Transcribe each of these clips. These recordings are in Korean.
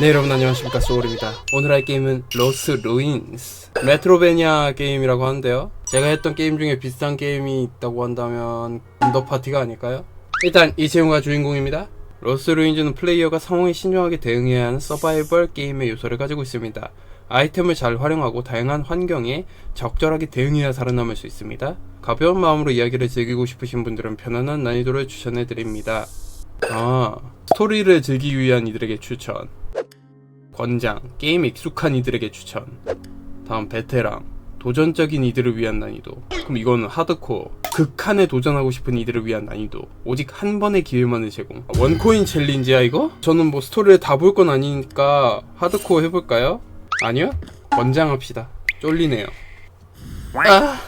네 여러분 안녕하십니까. 소울입니다. 오늘 할 게임은 로스 루인스. 메트로베니아 게임이라고 하는데요. 제가 했던 게임 중에 비슷한 게임이 있다고 한다면 언더파티가 아닐까요? 일단 이채용가 주인공입니다. 로스 루인즈는 플레이어가 상황에 신중하게 대응해야 하는 서바이벌 게임의 요소를 가지고 있습니다. 아이템을 잘 활용하고 다양한 환경에 적절하게 대응해야 살아남을 수 있습니다. 가벼운 마음으로 이야기를 즐기고 싶으신 분들은 편안한 난이도를 추천해드립니다. 아 스토리를 즐기기 위한 이들에게 추천 권장, 게임 익숙한 이들에게 추천. 다음 베테랑, 도전적인 이들을 위한 난이도. 그럼 이거는 하드코어, 극한에 도전하고 싶은 이들을 위한 난이도. 오직 한 번의 기회만을 제공. 원코인 챌린지야 이거? 저는 뭐 스토리를 다 볼 건 아니니까 하드코어 해볼까요? 아니요? 권장합시다. 쫄리네요. 아,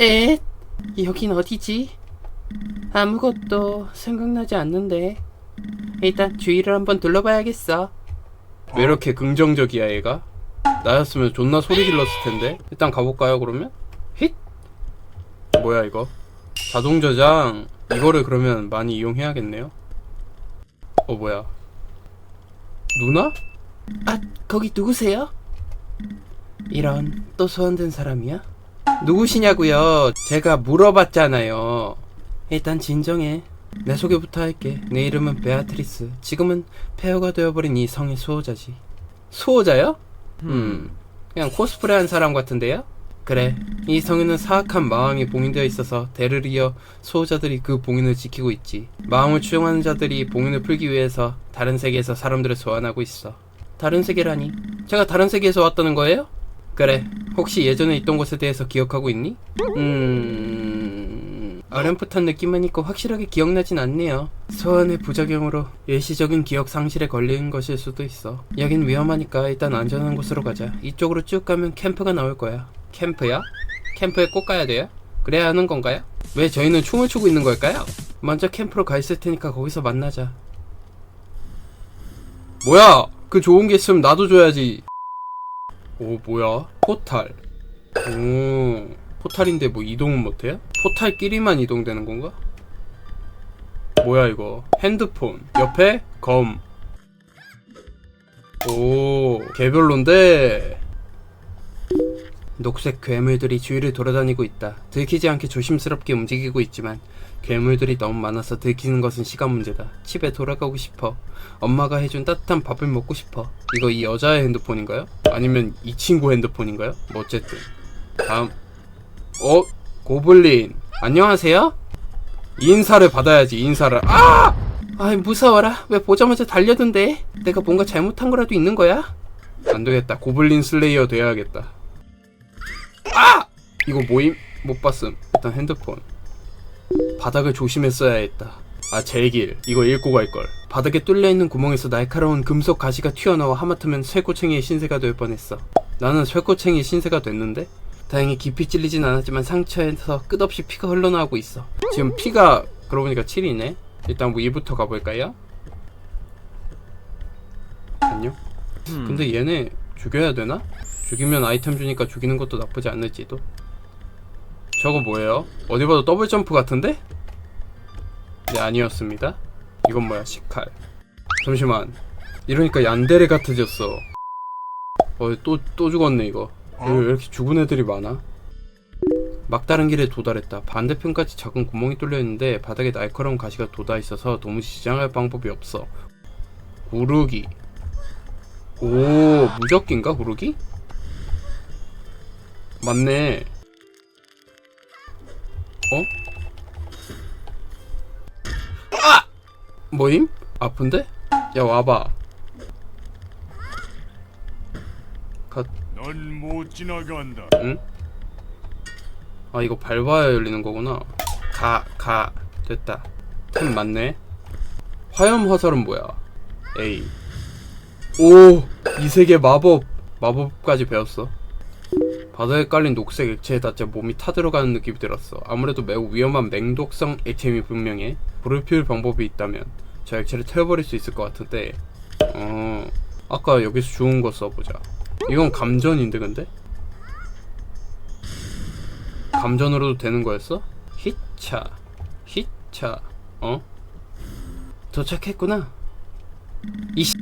에, 여긴 어디지? 아무것도 생각나지 않는데. 일단 주위를 한번 둘러봐야겠어. 왜 이렇게 긍정적이야 얘가? 나였으면 존나 소리 질렀을 텐데 일단 가볼까요 그러면? 힛? 뭐야 이거? 자동 저장 이거를 그러면 많이 이용해야겠네요 어 뭐야 누나? 아 거기 누구세요? 이런 또 소환된 사람이야? 누구시냐고요 제가 물어봤잖아요 일단 진정해 내 소개부터 할게. 내 이름은 베아트리스. 지금은 폐허가 되어버린 이 성의 수호자지. 수호자요? 음, 그냥 코스프레 한 사람 같은데요? 그래. 이 성에는 사악한 마왕이 봉인되어 있어서 대를 이어 수호자들이 그 봉인을 지키고 있지. 마왕을 추종하는 자들이 봉인을 풀기 위해서 다른 세계에서 사람들을 소환하고 있어. 다른 세계라니? 제가 다른 세계에서 왔다는 거예요? 그래. 혹시 예전에 있던 곳에 대해서 기억하고 있니? 음... 어렴풋한 느낌만 있고 확실하게 기억나진 않네요. 소환의 부작용으로 일시적인 기억 상실에 걸리는 것일 수도 있어. 여긴 위험하니까 일단 안전한 곳으로 가자. 이쪽으로 쭉 가면 캠프가 나올 거야. 캠프야? 캠프에 꼭 가야 돼요? 그래야 하는 건가요? 왜 저희는 춤을 추고 있는 걸까요? 먼저 캠프로 가 있을 테니까 거기서 만나자. 뭐야? 그 좋은 게 있으면 나도 줘야지. 오 뭐야? 포탈. 오 포탈인데 뭐 이동은 못해요? 포탈끼리만 이동되는 건가? 뭐야 이거? 핸드폰 옆에 검. 오 개별로인데. 녹색 괴물들이 주위를 돌아다니고 있다. 들키지 않게 조심스럽게 움직이고 있지만 괴물들이 너무 많아서 들키는 것은 시간 문제다. 집에 돌아가고 싶어. 엄마가 해준 따뜻한 밥을 먹고 싶어. 이거 이 여자의 핸드폰인가요? 아니면 이 친구 핸드폰인가요? 뭐 어쨌든. 다음. 어? 고블린. 안녕하세요? 인사를 받아야지, 인사를. 아! 아이, 무서워라. 왜 보자마자 달려든대? 내가 뭔가 잘못한 거라도 있는 거야? 안 되겠다. 고블린 슬레이어 돼야겠다. 아! 이거 모임? 못 봤음. 일단 핸드폰. 바닥을 조심했어야 했다. 아, 제길. 이거 읽고 갈걸. 바닥에 뚫려있는 구멍에서 날카로운 금속 가시가 튀어나와 하마터면 쇠꼬챙이의 신세가 될 뻔했어. 나는 쇠꼬챙이 신세가 됐는데? 다행히 깊이 찔리진 않았지만 상처에서 끝없이 피가 흘러나오고 있어. 지금 피가 그러고 보니까 7이네. 일단 뭐 2부터 가볼까요? 안녕? 근데 얘네 죽여야 되나? 죽이면 아이템 주니까 죽이는 것도 나쁘지 않을지도. 저거 뭐예요? 어디 봐도 더블 점프 같은데? 네 아니었습니다. 이건 뭐야 시칼. 잠시만. 이러니까 얀데레 같아졌어. 어또또 또 죽었네 이거. 왜 이렇게 죽은 애들이 많아? 막다른 길에 도달했다. 반대편까지 작은 구멍이 뚫려 있는데 바닥에 날카로운 가시가 돋아 있어서 도무지 지장할 방법이 없어. 구르기. 오 무적기인가 구르기? 맞네. 어? 아! 뭐임? 아픈데? 야 와봐. 가, 넌 못 지나간다. 응? 아 이거 밟아야 열리는 거구나. 가, 가. 됐다. 템 맞네. 화염 화살은 뭐야? A. 오! 이 세계 마법! 마법까지 배웠어. 바다에 깔린 녹색 액체에 닿자 몸이 타들어가는 느낌이 들었어. 아무래도 매우 위험한 맹독성 액체임이 분명해. 불을 피울 방법이 있다면 저 액체를 태워버릴 수 있을 것 같은데 어... 아까 여기서 주운 거 써보자. 이건 감전인데 근데? 감전으로도 되는 거였어? 히차 히차 어? 도착했구나 이 씨,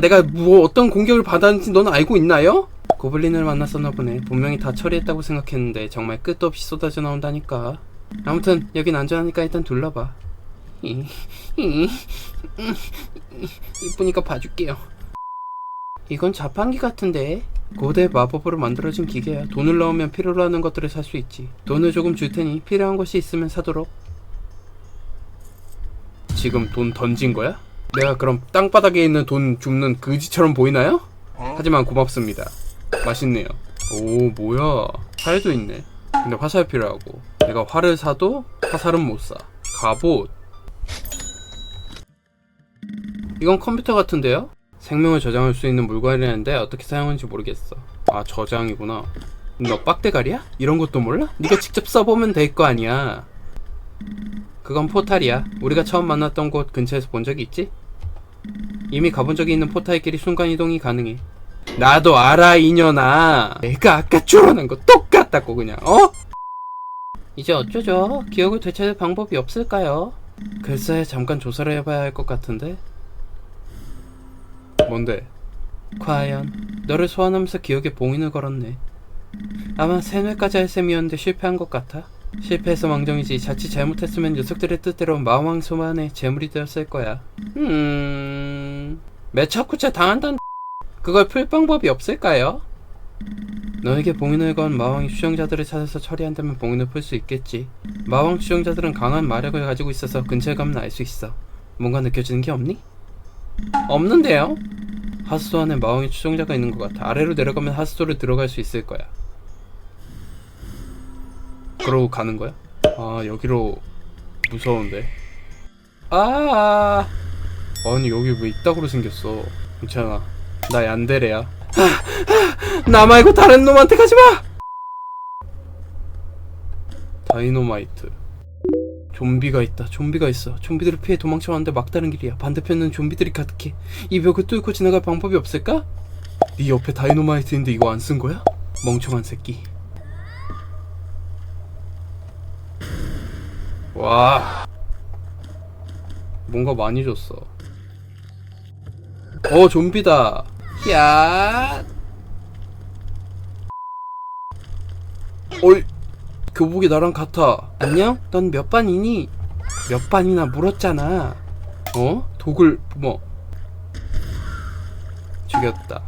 내가 뭐 어떤 공격을 받았는지 넌 알고 있나요? 고블린을 만났었나 보네. 분명히 다 처리했다고 생각했는데 정말 끝도 없이 쏟아져 나온다니까. 아무튼 여긴 안전하니까 일단 둘러봐. 이쁘니까 봐줄게요. 이건 자판기 같은데? 고대 마법으로 만들어진 기계야. 돈을 넣으면 필요로 하는 것들을 살 수 있지. 돈을 조금 줄 테니 필요한 것이 있으면 사도록. 지금 돈 던진 거야? 내가 그럼 땅바닥에 있는 돈 줍는 그지처럼 보이나요? 하지만 고맙습니다. 맛있네요. 오, 뭐야. 활도 있네. 근데 화살 필요하고. 내가 활을 사도 화살은 못 사. 갑옷. 이건 컴퓨터 같은데요? 생명을 저장할 수 있는 물건이라는데 어떻게 사용하는지 모르겠어. 아, 저장이구나. 너 빡대가리야? 이런 것도 몰라? 네가 직접 써보면 될 거 아니야. 그건 포탈이야. 우리가 처음 만났던 곳 근처에서 본 적이 있지? 이미 가본 적이 있는 포탈끼리 순간이동이 가능해. 나도 알아, 이년아. 내가 아까 줄어난 거 똑같다고, 그냥, 어? 이제 어쩌죠? 기억을 되찾을 방법이 없을까요? 글쎄, 잠깐 조사를 해봐야 할 것 같은데. 뭔데? 과연, 너를 소환하면서 기억에 봉인을 걸었네. 아마 세뇌까지 할 셈이었는데 실패한 것 같아. 실패해서 망정이지 자칫 잘못했으면 녀석들의 뜻대로 마왕 소만의 재물이 되었을 거야. 음... 매차쿠차 당한단 그걸 풀 방법이 없을까요? 너에게 봉인을 건 마왕이 수정자들을 찾아서 처리한다면 봉인을 풀 수 있겠지. 마왕 수정자들은 강한 마력을 가지고 있어서 근처에 가면 알 수 있어. 뭔가 느껴지는 게 없니? 없는데요? 하수도 안에 마왕의 추종자가 있는 것 같아. 아래로 내려가면 하수도를 들어갈 수 있을 거야. 그러고 가는 거야? 아 여기로 무서운데. 아 아니 여기 왜 이따구로 생겼어? 괜찮아. 나 얀데레야. 아, 아, 나 말고 다른 놈한테 가지 마. 다이노마이트. 좀비가 있다. 좀비가 있어. 좀비들을 피해 도망쳐 왔는데 막다른 길이야. 반대편은 좀비들이 가득해. 이 벽을 뚫고 지나갈 방법이 없을까? 네 옆에 다이노마이트인데 이거 안 쓴 거야? 멍청한 새끼. 와. 뭔가 많이 줬어. 어, 좀비다. 야. 어이. 교복이 나랑 같아. 안녕? 넌 몇 반이니? 몇 반이나 물었잖아. 어? 독을 뭐 죽였다.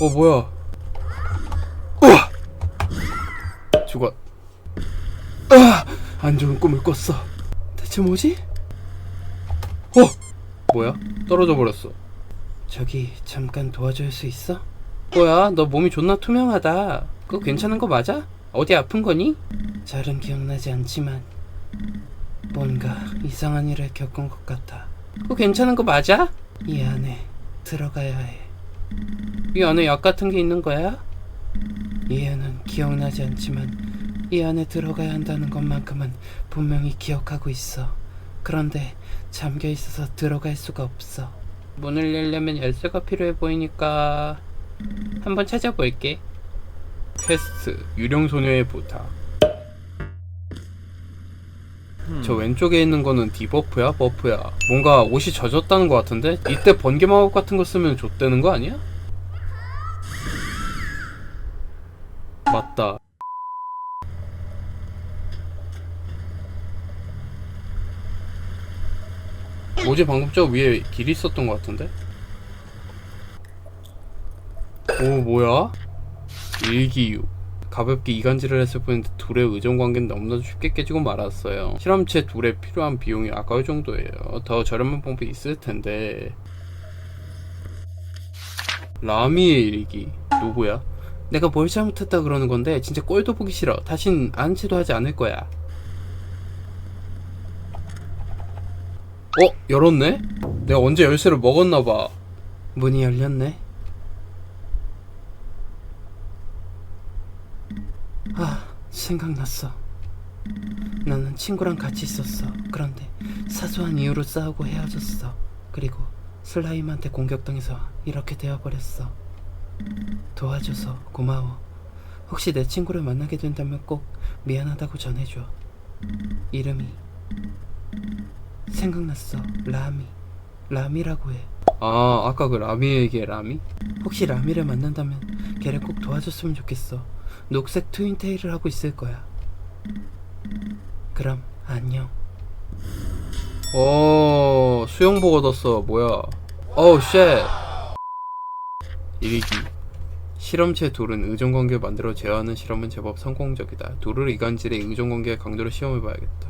어 뭐야? 우와! 죽었. 아! 안 좋은 꿈을 꿨어. 대체 뭐지? 어! 뭐야? 떨어져 버렸어. 저기 잠깐 도와줄 수 있어? 뭐야? 너 몸이 존나 투명하다. 그거 괜찮은 거 맞아? 어디 아픈 거니? 잘은 기억나지 않지만 뭔가 이상한 일을 겪은 것 같아. 그거 괜찮은 거 맞아? 이 안에 들어가야 해. 이 안에 약 같은 게 있는 거야? 이해는 기억나지 않지만 이 안에 들어가야 한다는 것만큼은 분명히 기억하고 있어. 그런데 잠겨 있어서 들어갈 수가 없어. 문을 열려면 열쇠가 필요해 보이니까 한번 찾아볼게. 퀘스트 유령 소녀의 부탁. 저 왼쪽에 있는 거는 디버프야? 버프야? 뭔가 옷이 젖었다는 것 같은데? 이때 번개 마법 같은 거 쓰면 좆되는 거 아니야? 맞다. 뭐지 방금 저 위에 길이 있었던 것 같은데? 오 뭐야? 일기유 가볍게 이간질을 했을 뿐인데 둘의 의존관계는 너무나도 쉽게 깨지고 말았어요. 실험체 둘에 필요한 비용이 아까울 정도예요. 더 저렴한 방법이 있을 텐데. 라미의 일기. 누구야? 내가 뭘 잘못했다 그러는 건데 진짜 꼴도 보기 싫어. 다신 체도 하지 않을 거야. 어? 열었네? 내가 언제 열쇠를 먹었나봐. 문이 열렸네 아, 생각났어. 나는 친구랑 같이 있었어. 그런데 사소한 이유로 싸우고 헤어졌어. 그리고 슬라임한테 공격당해서 이렇게 되어버렸어. 도와줘서 고마워. 혹시 내 친구를 만나게 된다면 꼭 미안하다고 전해줘. 이름이 생각났어. 라미. 라미라고 해. 아 아까 그 라미에게 라미? 혹시 라미를 만난다면 걔를 꼭 도와줬으면 좋겠어. 녹색 트윈테일을 하고 있을 거야. 그럼 안녕. 어 수영복 얻었어. 뭐야? 어우 쉣. 일기. 실험체 둘은 의존관계를 만들어 제어하는 실험은 제법 성공적이다. 둘을 이간질의 의존관계의 강도를 시험해봐야겠다.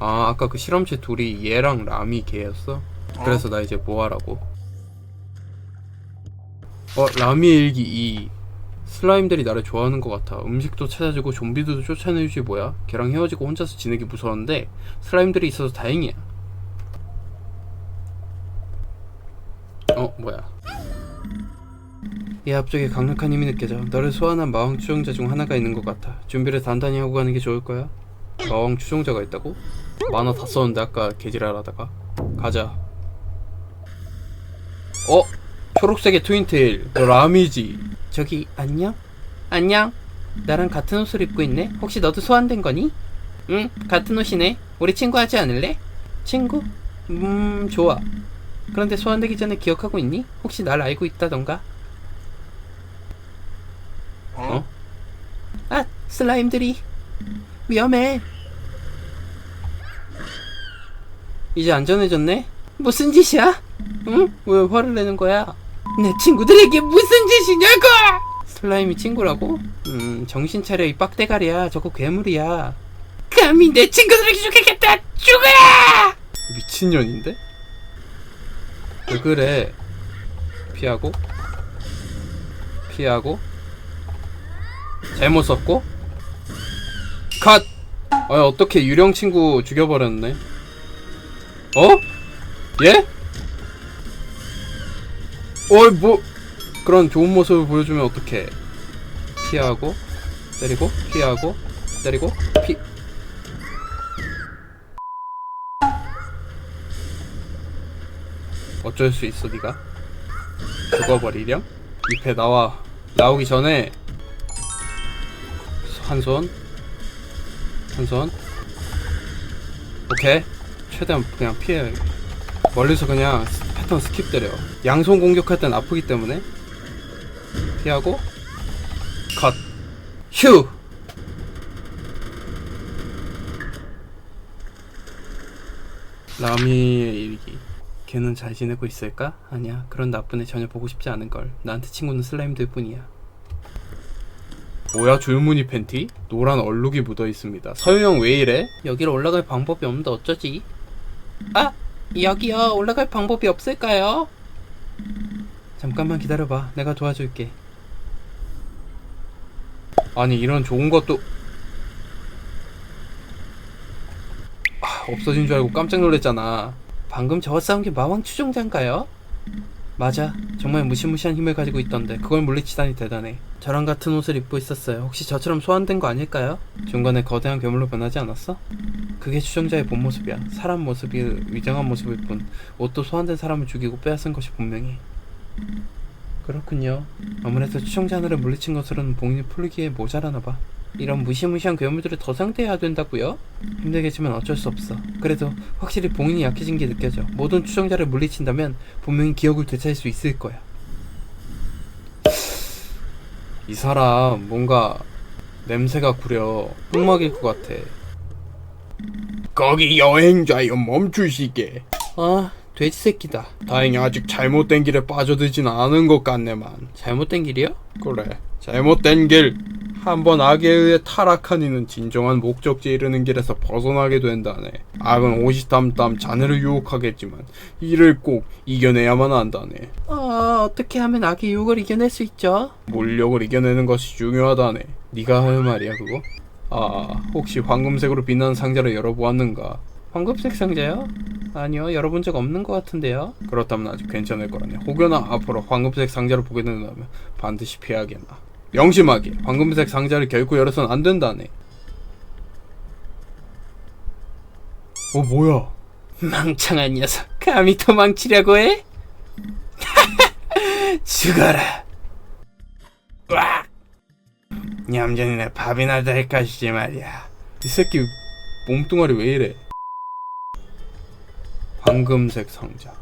아 아까 그 실험체 둘이 얘랑 라미 걔였어? 그래서 나 이제 뭐하라고? 어 라미 일기 2 슬라임들이 나를 좋아하는 것 같아. 음식도 찾아주고 좀비들도 쫓아내주지 뭐야. 걔랑 헤어지고 혼자서 지내기 무서웠는데 슬라임들이 있어서 다행이야. 어 뭐야. 이 앞쪽에 강력한 힘이 느껴져 너를 소환한 마왕 추종자 중 하나가 있는 것 같아. 준비를 단단히 하고 가는 게 좋을 거야. 마왕 추종자가 있다고? 만화 다 썼는데 아까 개지랄하다가. 가자. 어? 초록색의 트윈테일 너 라미지 저기 안녕? 안녕. 나랑 같은 옷을 입고 있네. 혹시 너도 소환된 거니? 응, 같은 옷이네. 우리 친구 하지 않을래? 친구? 음, 좋아. 그런데 소환되기 전에 기억하고 있니? 혹시 날 알고 있다던가? 어? 아, 슬라임들이 위험해. 이제 안전해졌네? 무슨 짓이야? 응? 왜 화를 내는 거야? 내 친구들에게 무슨 짓이냐고! 슬라임이 친구라고? 음, 정신 차려, 이 빡대가리야. 저거 괴물이야. 감히 내 친구들에게 죽겠다! 죽어라! 미친년인데? 왜 그래 피하고 피하고 잘못 썼고 컷! 아 어떻게 유령 친구 죽여버렸네 어? 예? 어이 뭐 그런 좋은 모습을 보여주면 어떡해. 피하고 때리고 피하고 때리고 피. 어쩔 수 있어 네가? 죽어버리렴? 잎에 나와. 나오기 전에 한 손 한 손. 오케이. 최대한 그냥 피해. 멀리서 그냥 스- 패턴 스킵 때려 양손 공격할 땐 아프기 때문에 피하고 컷 휴 라미의 일기 걔는 잘 지내고 있을까? 아니야 그런 나쁜 애 전혀 보고 싶지 않은걸 나한테 친구는 슬라임들 뿐이야 뭐야 줄무늬 팬티? 노란 얼룩이 묻어 있습니다 서유형 왜 이래? 여기로 올라갈 방법이 없는데 어쩌지? 아! 여기요. 올라갈 방법이 없을까요? 잠깐만 기다려봐 내가 도와줄게 아니 이런 좋은 것도 아, 없어진 줄 알고 깜짝 놀랐잖아 방금 저와 싸운 게 마왕 추종자인가요? 맞아 정말 무시무시한 힘을 가지고 있던데 그걸 물리치다니 대단해 저랑 같은 옷을 입고 있었어요. 혹시 저처럼 소환된 거 아닐까요? 중간에 거대한 괴물로 변하지 않았어? 그게 추종자의 본 모습이야. 사람 모습이 위장한 모습일 뿐. 옷도 소환된 사람을 죽이고 빼앗은 것이 분명해. 그렇군요. 아무래도 추종자 하나를 물리친 것으로는 봉인이 풀리기에 모자라나 봐. 이런 무시무시한 괴물들을 더 상대해야 된다고요? 힘들겠지만 어쩔 수 없어. 그래도 확실히 봉인이 약해진 게 느껴져. 모든 추종자를 물리친다면 분명히 기억을 되찾을 수 있을 거야. 이 사람 뭔가 냄새가 구려. 흑막일 것 같아. 거기 여행자여 멈추시게. 아, 돼지 새끼다. 다행히 아직 잘못된 길에 빠져들진 않은 것 같네만. 잘못된 길이요? 그래 잘못된 길 한번 악에 의해 타락한 이는 진정한 목적지에 이르는 길에서 벗어나게 된다네 악은 오시탐탐 자네를 유혹하겠지만 이를 꼭 이겨내야만 한다네 아, 어떻게 하면 악의 유혹을 이겨낼 수 있죠? 물력을 이겨내는 것이 중요하다네 네가 할 말이야 그거? 아 혹시 황금색으로 빛나는 상자를 열어보았는가 황금색 상자요? 아니요, 열어본 적 없는 것 같은데요. 그렇다면 아직 괜찮을 거라네 혹여나 앞으로 황금색 상자를 보게 된다면 반드시 피하게나 명심하게. 황금색 상자를 결코 열어선 안 된다네. 어 뭐야? 망청한 녀석, 감히 도망치려고 해? 죽어라. 와 냠전이네 밥이나 될 것이지 말이야. 이 새끼 몸뚱아리 왜 이래? 황금색 상자.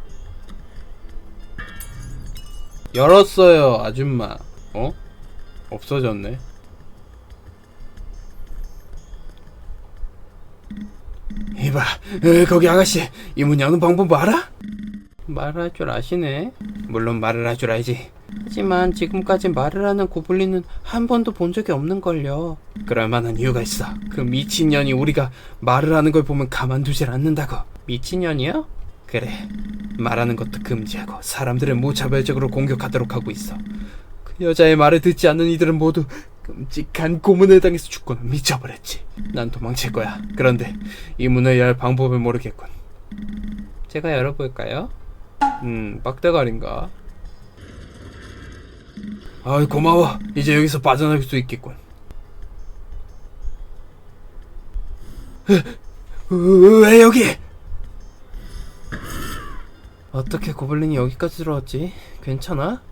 열었어요 아줌마. 어? 없어졌네 이봐 에, 거기 아가씨 이 문 여는 방법 알아? 말할 줄 아시네. 물론 말을 할 줄 알지. 하지만 지금까지 말을 하는 고블린은 한 번도 본 적이 없는걸요. 그럴 만한 이유가 있어 그 미친년이 우리가 말을 하는 걸 보면 가만두질 않는다고 미친년이요? 그래 말하는 것도 금지하고 사람들을 무차별적으로 공격하도록 하고 있어 그 여자의 말을 듣지 않는 이들은 모두 끔찍한 고문을 당해서 죽고는 미쳐버렸지. 난 도망칠 거야. 그런데 이 문을 열 방법을 모르겠군. 제가 열어볼까요? 음 빡대가리인가? 아이 고마워. 이제 여기서 빠져나갈 수 있겠군. 으, 왜 여기? 어떻게 고블린이 여기까지 들어왔지? 괜찮아?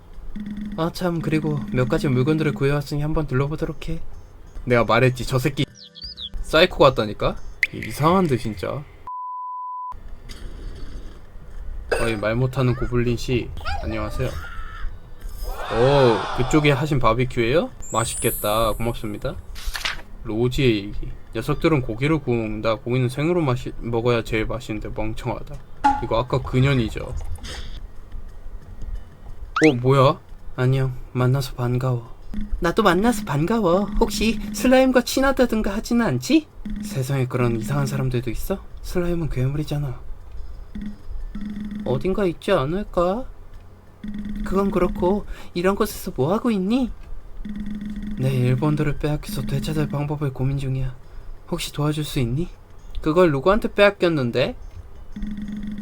아 참 그리고 몇 가지 물건들을 구해왔으니 한번 둘러보도록 해. 내가 말했지 저 새끼 사이코 같다니까? 이상한데 진짜. 어이 말 못하는 고블린 씨 안녕하세요. 오 그쪽에 하신 바비큐예요? 맛있겠다 고맙습니다. 로지의 얘기. 녀석들은 고기를 구운다 고기는 생으로 마시, 먹어야 제일 맛있는데 멍청하다. 이거 아까 그년이죠. 어 뭐야 안녕 만나서 반가워. 나도 만나서 반가워. 혹시 슬라임과 친하다든가 하지는 않지? 세상에 그런 이상한 사람들도 있어? 슬라임은 괴물이잖아. 어딘가 있지 않을까? 그건 그렇고 이런 곳에서 뭐 하고 있니? 내 일본들을 빼앗겨서 되찾을 방법을 고민 중이야. 혹시 도와줄 수 있니? 그걸 누구한테 빼앗겼는데?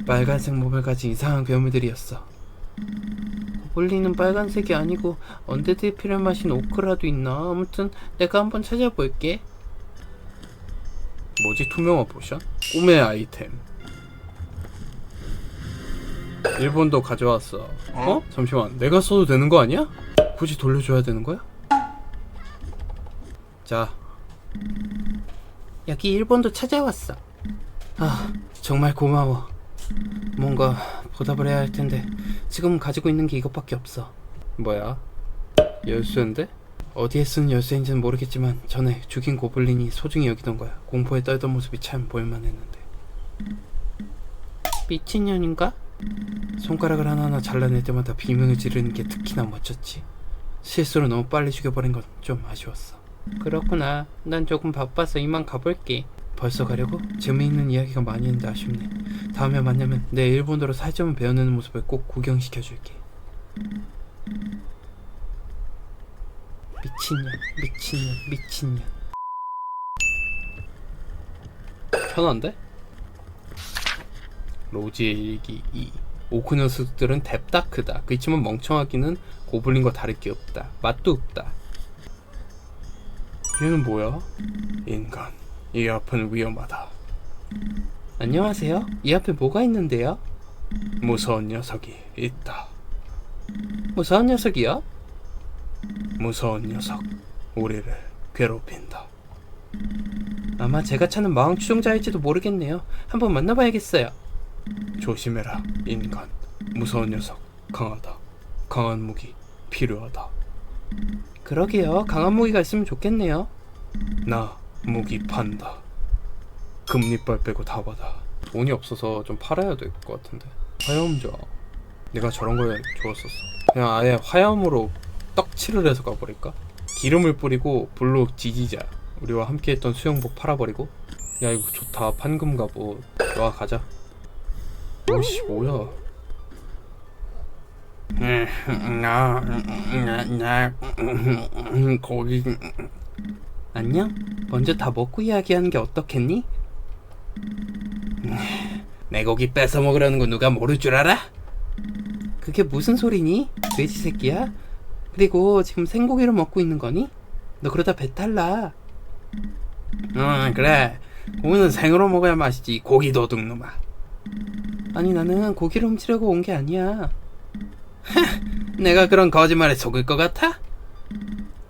빨간색 몸을 가진 이상한 괴물들이었어. 고블린은 빨간색이 아니고 언데드의 피를 마신 오크라도 있나? 아무튼 내가 한번 찾아볼게. 뭐지 투명화 포션? 꿈의 아이템 일본도 가져왔어 어? 잠시만 내가 써도 되는 거 아니야? 굳이 돌려줘야 되는 거야? 자 여기 일본도 찾아왔어. 아, 정말 고마워. 뭔가 보답을 해야 할 텐데 지금 가지고 있는 게 이것밖에 없어. 뭐야 열쇠인데? 어디에 쓴 열쇠인지는 모르겠지만 전에 죽인 고블린이 소중히 여기던 거야. 공포에 떨던 모습이 참 보일만했는데. 미친년인가? 손가락을 하나하나 잘라낼 때마다 비명을 지르는 게 특히나 멋졌지. 실수로 너무 빨리 죽여버린 건 좀 아쉬웠어. 그렇구나. 난 조금 바빠서 이만 가볼게. 벌써 가려고? 재미있는 이야기가 많이 있는데 아쉽네. 다음에 만나면 내 일본어로 살점을 배워내는 모습을 꼭 구경시켜줄게. 미친년, 미친년, 미친년. 편한데? 로지의 일기 2 오크 녀석들은 뎁다 크다 그렇지만 멍청하기는 고블린과 다를 게 없다 맛도 없다 얘는 뭐야? 인간 이 앞은 위험하다 안녕하세요. 이 앞에 뭐가 있는데요? 무서운 녀석이 있다 무서운 녀석이요? 무서운 녀석 우리를 괴롭힌다 아마 제가 찾는 마왕 추종자일지도 모르겠네요. 한번 만나봐야겠어요. 조심해라 인간 무서운 녀석 강하다 강한 무기 필요하다 그러게요. 강한 무기가 있으면 좋겠네요. 나 무기 판다. 금리빨 빼고 다 받아. 돈이 없어서 좀 팔아야 될 것 같은데. 화염좌. 내가 저런 걸 좋았었어. 그냥 아예 화염으로 떡칠을 해서 가버릴까? 기름을 뿌리고 불로 지지자. 우리와 함께 했던 수영복 팔아버리고. 야 이거 좋다. 판금 갑옷. 와 가자. 오씨 뭐야? 나나 거기 안녕? 먼저 다 먹고 이야기하는 게 어떻겠니? 내 고기 뺏어 먹으려는 거 누가 모를 줄 알아? 그게 무슨 소리니? 돼지 새끼야? 그리고 지금 생고기를 먹고 있는 거니? 너 그러다 배탈 나. 응 그래 고기는 생으로 먹어야 맛있지 고기 도둑 놈아 아니 나는 고기를 훔치려고 온 게 아니야. 내가 그런 거짓말에 속을 것 같아?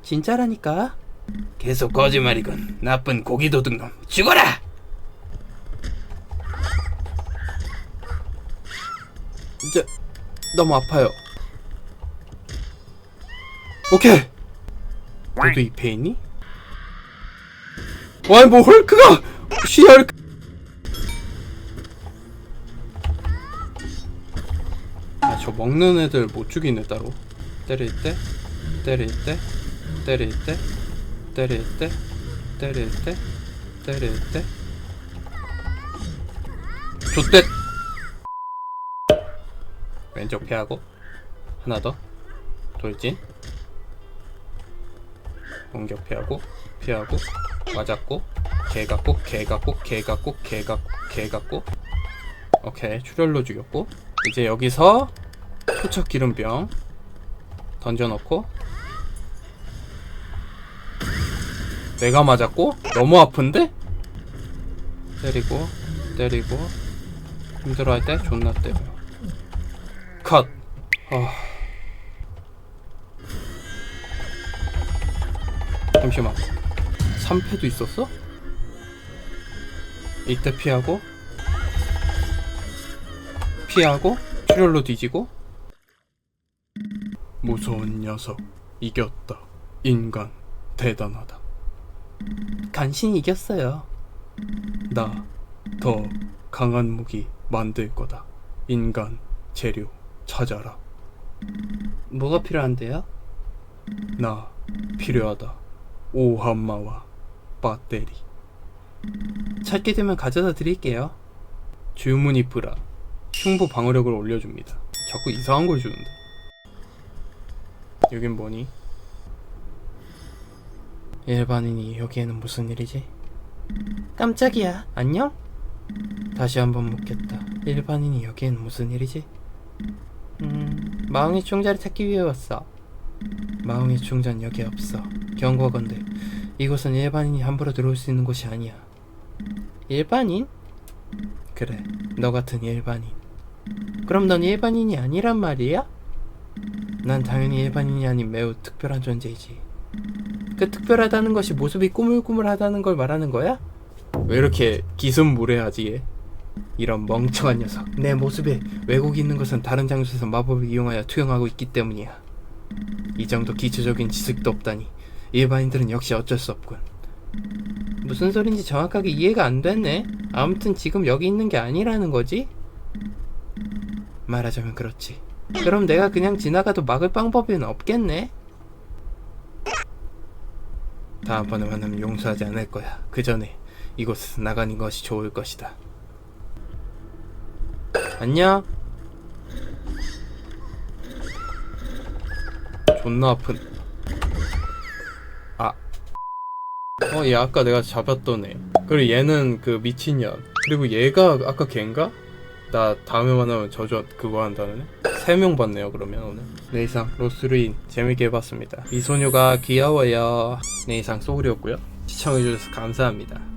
진짜라니까. 계속 거짓말이군 나쁜 고기 도둑놈 죽어라! 이제 너무 아파요. 오케이! 너도 이배 있니? 와이 뭐 헐크가! 쉬얼 아저 먹는 애들 못 죽이네 따로. 때릴 때? 때릴 때? 때릴 때 때릴 때? 때릴 때? 때릴 때? 좆댓! 왼쪽 피하고 하나 더. 돌진. 공격 피하고 피하고 맞았고 개 같고 개 같고 개 같고 개 같고 개 같고. 오케이 출혈로 죽였고. 이제 여기서 토착 기름병 던져놓고 내가 맞았고 너무 아픈데? 때리고 때리고. 힘들어할 때 존나 때려. 컷. 아. 잠시만. 3패도 있었어? 이때 피하고? 피하고? 출혈로 뒤지고? 무서운 녀석. 이겼다. 인간. 대단하다 간신히 이겼어요. 나 더 강한 무기 만들 거다 인간 재료 찾아라 뭐가 필요한데요? 나 필요하다 오한마와 배터리 찾게 되면 가져다 드릴게요. 주문이 프라 흉부 방어력을 올려줍니다. 자꾸 이상한 걸 주는데. 여긴 뭐니? 일반인이 여기에는 무슨 일이지? 깜짝이야. 안녕? 다시 한번 묻겠다. 일반인이 여기에는 무슨 일이지? 음, 마왕의 충자를 찾기 위해 왔어. 마왕의 충자는 여기 없어. 경고건데 이곳은 일반인이 함부로 들어올 수 있는 곳이 아니야. 일반인? 그래, 너 같은 일반인. 그럼 넌 일반인이 아니란 말이야? 난 당연히 일반인이 아닌 매우 특별한 존재이지. 그 특별하다는 것이 모습이 꾸물꾸물하다는 걸 말하는 거야? 왜 이렇게 기승무례하지 얘? 이런 멍청한 녀석. 내 모습에 왜곡이 있는 것은 다른 장소에서 마법을 이용하여 투영하고 있기 때문이야. 이 정도 기초적인 지식도 없다니 일반인들은 역시 어쩔 수 없군. 무슨 소린지 정확하게 이해가 안 됐네. 아무튼 지금 여기 있는 게 아니라는 거지? 말하자면 그렇지. 그럼 내가 그냥 지나가도 막을 방법은 없겠네? 다음번에 만나면 용서하지 않을 거야. 그 전에 이곳에서 나가는 것이 좋을 것이다. 안녕. 존나 아픈. 아. 어, 얘 아까 내가 잡았던 애. 그리고 얘는 그 미친년. 그리고 얘가 아까 걔인가? 나 다음에 만나면 저저 그거 한다는 애? 세명 봤네요 그러면 오늘. 네 이상 로스루인 재밌게 해봤습니다. 이 소녀가 귀여워요. 네 이상 소울이었고요. 시청해주셔서 감사합니다